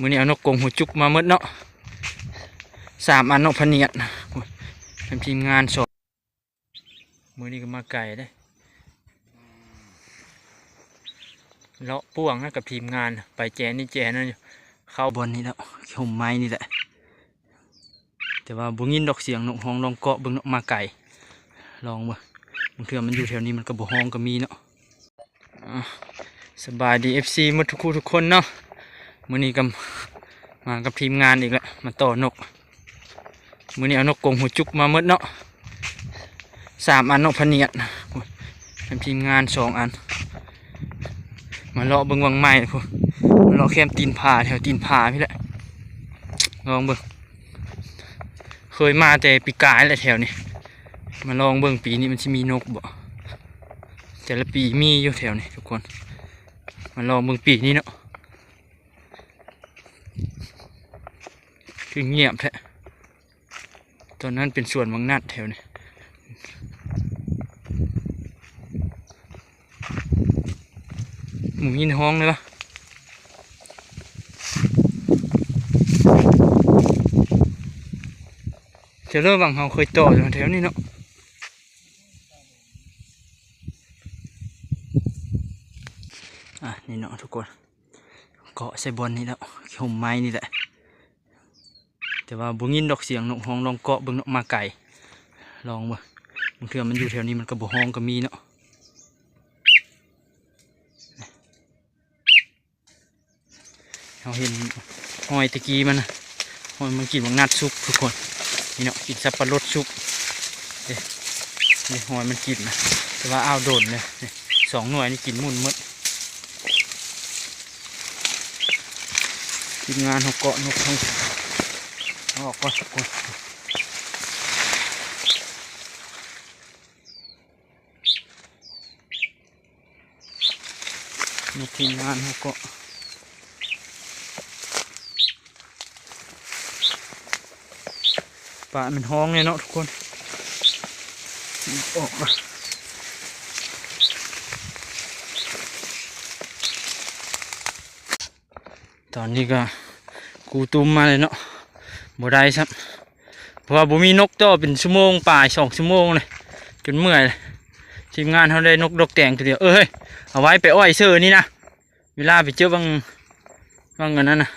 มือนี้เอานกกงหัวจุกมาเมดเนาะสามอันนกพเนียดโอ้ยเป็นทีมงานสดมือนี้ก็มาไก่ได้เลาะป่วงนะกับทีมงานไปแจนี่แจนั่นอยู่เข้าบนนี่แล้วห่มไม้นี่แหละ แต่ว่าบุงินดอกเสียงนกห้องลองเกาะบิ่งนาะมาไก่ลองบ่บางเทื่อมันอยู่แถวนี้มันก็บ่ห้องก็มีเนาะสบายดี FC หมดทุกคู่ทุกคนเนาะ มื้อนี้ก็มากับทีมงานอีกแล้วมาต่อนกมื้อนี้เอานกกงหัวจุกมาหมดเนาะสามอันนกพเนียดเป็นทีมงานสองอัน มาเลาะเบิ่งวังไม้พุ่นมาเลาะแคมตีนผาแถวตีนผาพี่แหละลองเบิ่งเคยมาแต่ปีกายแหละแถวนี้มาลองเบิ่งปีนี้มันจะมีนกบ่แต่ละปีมีอยู่แถวนี้ทุกคน มาลองเบิ่งปีนี้เนาะ คือเงียบแท้ตอนนั้นเป็นส่วนบางนัดแถวนี้หมูยินห้องเลยปะจะเริ่มบางเขาเคยต่ออยู่แถวนี้เนาะอะนี่เนาะทุกคนเกาะใส่บอลนี่แล้วห่มไม้นี่แหละ แต่ว่าบุงินดอกเสียงนกห้องลองเกาะเบิ่งนาะมาไก่ลองบ่บางเทื่อมันอยู่แถวนี้มันก็บ่ห้องก็มีเนาะเราเห็นหอยตะกี้มันนะหอยมันกินบางนัดซุปทุกคนนี่เนาะกินสับปะรดชุบเอ๊ะนี่หอยมันกินนะแต่ว่าอ้าวโดนเลยนี่สองหน่วยนี่กินมุ่นหมดทีมงานเขาเกาะนกทั้งเอา ออกก่อนก่อนนกทีมงานเขากาะป่ามันห้องเลยเนาะทุกคน ออกมาตอนนี้ก็กูตุ้มมาเลยเนาะ บ่ได้ครับเพราะว่าบ่มีนกต่อเป็นชั่วโมงป่ายสองชั่วโมงเลยจนเมื่อยเลยทีมงานเขาได้นกดอกแตงตัวเดียวเอ้ยเอาไว้ไปอ้อยเสื้อนี่นะเวลาไปเจอบางบางอันนั้นนะ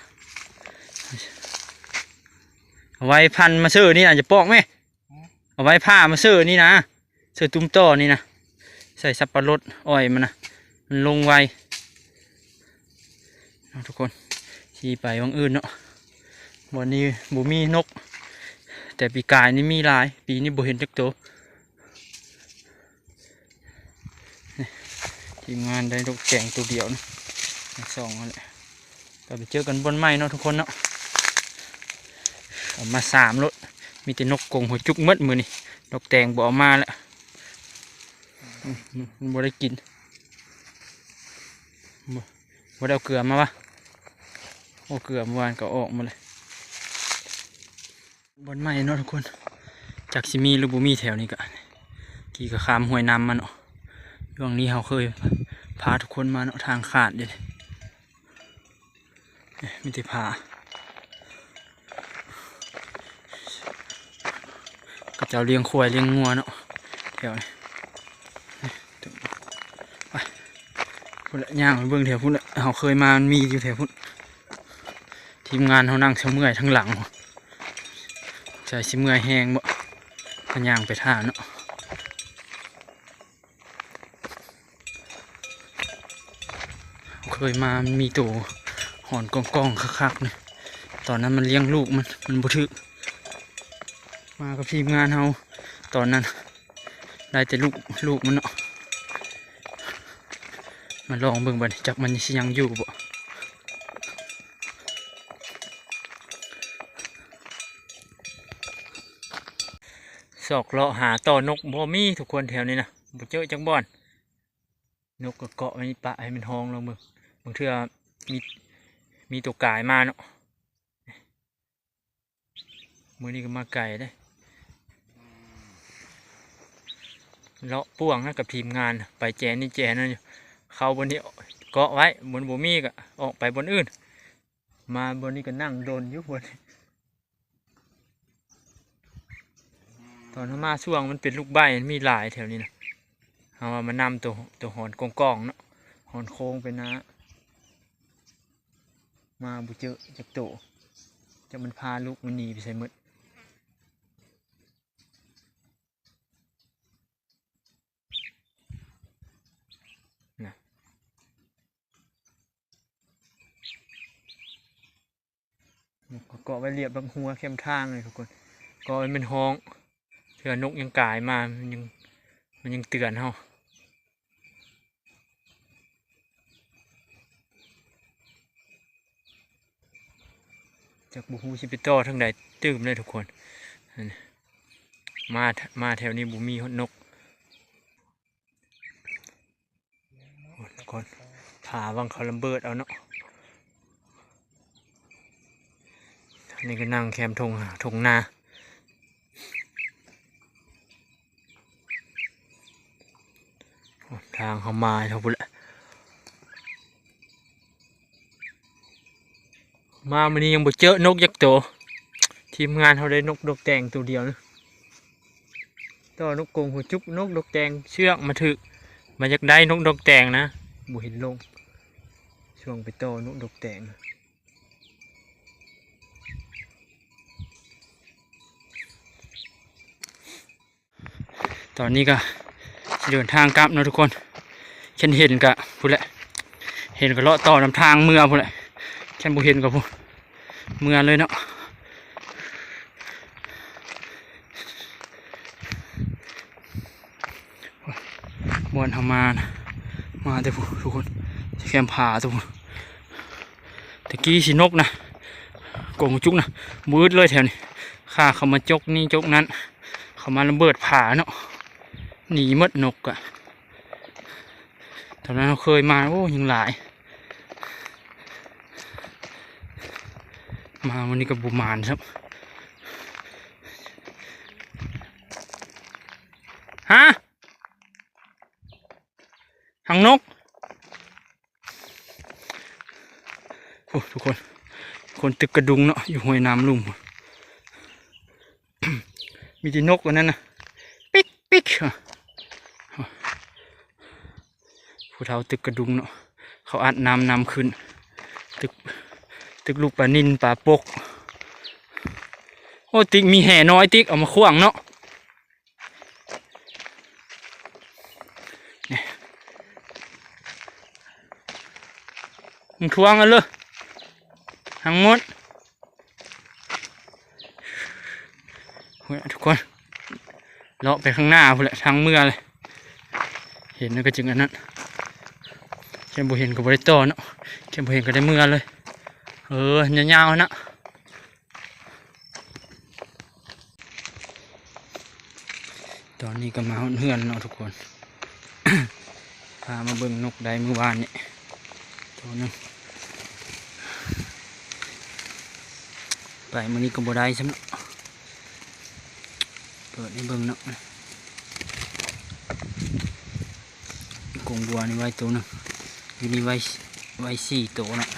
เอาไว้พันมาซื้อนี่อาจจะปอกไหมเอาไว้ผ้ามาซื้อนี่นะซื้อตุ้มต่อนี่นะใส่สับปะรดอ้อยมันนะมันลงไวทุกคนขี่ไปวังอื่นเนาะ วันนี้บุมีนก แต่ปีกายนี่มีลาย ปีนี้บุเห็นจักตัวทีมงานได้นกแกงตัวเดียวนะสองนั่นแหละก็ไปเจอกันบนไม้เนาะทุกคนเนาะเอามาสามรถมีแต่นกกรงหัวจุกหมดมือนี่นกแตงบ่อมาแล้วมันบ่ได้กินบ่บ่ได้เอาเกลือมาวะโอ้เกลือเมื่อวานก็ออกมาเลย บนไม้เนาะทุกคน จากสิมีหรือบ่มีแถวนี้ก็กี่ก็ข้ามห้วยน้ำมันเนาะช่วงนี้เขาเคยพาทุกคนมาเนาะทางขาดเด็ดมีแต่พาก็จะเลี้ยงควายเลี้ยงงัวเนาะแถวนี้ไปพุ่นละย่างไปเบิ่งแถวพุ่นละเขาเคยมามันมีอยู่แถวพุ่นทีมงานเขานั่งเสมื่อยทั้งหลัง ใจสิเมื่อยแห้งบ่ก็ย่างไปท่าเนาะเคยมามันมีตัวหอนกองกองๆคักๆนี่ตอนนั้นมันเลี้ยงลูกมันมันบุทึก มากับทีมงานเฮาตอนนั้น ได้แต่ลูกลูกมันเนาะมาลองเบิ่งบัดนี้จักมันสิยังอยู่บ่ สอกเลาะหาต่อนกบ่มีทุกคนแถวนี้นะบ่เจอจังบ่อน นกก็เกาะไว้ปะให้มันห้องลงมึงบางเทื่อมีมีตัวกายมาเนาะมือนี้ก็มาไก่ได้เลาะป่วงนะกับทีมงานไปแจนี่แจนั่นอยู่เข้าบนนี้เกาะไว้บนบ่มีก็ออกไปบนอื่น มาบนนี้ก็นั่งโดนอยู่บนนี้ ตอนเขามาช่วงมันเป็นลูกใบมันมีหลายแถวนี้นะเอามานำตัวตัวหอนกองกองเนาะหอนโค้งไปนะ มาบุเจอจากโตจะมันพาลูกมันหนีไปใส่หมดนะก็เกาะไว้เรียบบางหัวเข้มทางเลยทุกคนเก็ไว้เป็นห้อง ถือนกยังกายมามันยังมันยังเตือนเฮาจากบุฮูชิปิโต้ทั้งใดตื้มเลยทุกคน มามาแถวนี้บุมีนกทุกคนผาวังเขาลำเบิดเอาเนาะนนี้ก็นั่งแคมทงทงนา โอ้ ทางเขามาเท่าพุนแหละมามันนี้ยังบ่เจอนกยักษ์โตวทีมงานเขาได้นกดอกแดงตัวเดียวนะตัวนกกรงหัวจุกนกดอกแดงเชือกมาถึกมาจากได้นกดอกแดงนะบุเห็นลง ช่วงไปโตอนกดอกแดงตอนนี้ก็ เดินทางกลับนะทุกคนฉันเห็นกะพูดแหละ เห็นก็เลาะต่อนำทางเมื่อพูดแหละฉันบ่เห็นก็พูดเมื่อเลยเนาะบอนทำมานะมาแต่พูทุกคนแคมผาทุกคนตะกี้สินกนะกงจุกนะมืดเลยแถวนี้ข้าเขามาจกนี่จกนั้น เขามาระเบิดผาเนาะ หนีหมดนกอะตอนนั้นเราเคยมาโอ้ยังหลาย มาวันนี้กับบุมานครับฮะหังนกโอ้ทุกคน คนตึกกระดุงเนาะอยู่ห้วยน้ำลุ่มมีที่นกอันนั้นนะ ปิ๊กปิ๊กอะ ผู้เฒ่าตึกกระดุงเนาะเขาอัดน้ำนำขึ้น ตึกตึกลูกปลานินปลาปก โอ้ติ๊กมีแห่น้อยติ๊กเอามาขวางเนาะเนี่ยมึงทวงกันเลยทั้งหมดเฮ้ยทุกคนเลาะไปข้างหน้าพุ่นแหละทางเมื่อเลย เห็นแล้วก็จึงอันนั้น แค่บ่เห็นก็บ่ได้ต่อเนาะแค่บ่เห็นก็ได้เมื่อเลย เออยาวๆนะตอนนี้ก็มาเฮือนเนาะทุกคนพามาเบิ่งนกได้เมื่อวานนี่ตัวนึงไปมื้อนี้ก็บ่ได้ซ้ำเนาะเปิดให้เบิ่งเนาะกงบัวนี่ไว้ตัวหนึง อยู่นี่ไว้ไว้สี่ตัวนาะ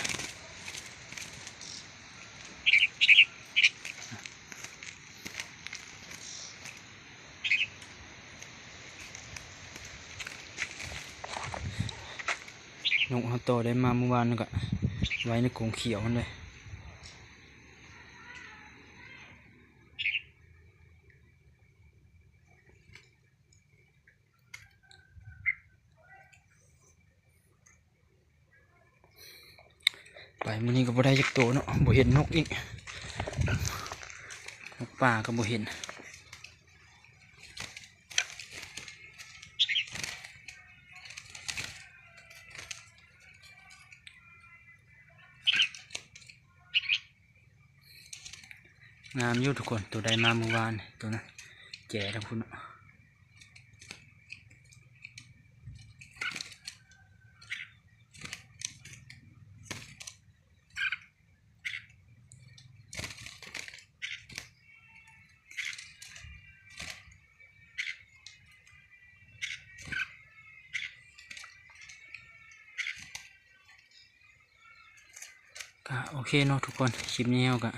นกเขาโตได้มาเมื่อวานนี่ก็ไว้ในกรงเขียวมันเลย ไปมื้อนี้ก็บ่ได้จักตัวเนาะบ่เห็นนกอีกนกป่าก็บ่เห็นงามอยู่ทุกคนตัวใดมาเมื่อวานตัวนั้นแจ๋ทั้งคุณเนาะ โอเคเนาะทุกคนคลิปนี้เราก็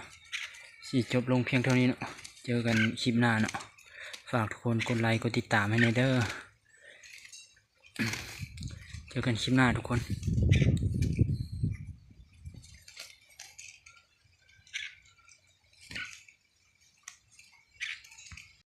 สิจบลงเพียงเท่านี้เนาะเจอกันคลิปหน้าเนาะฝากทุกคนกดไลค์กดติดตามให้ในอยเด้อเจอกันคลิปหน้าทุกคน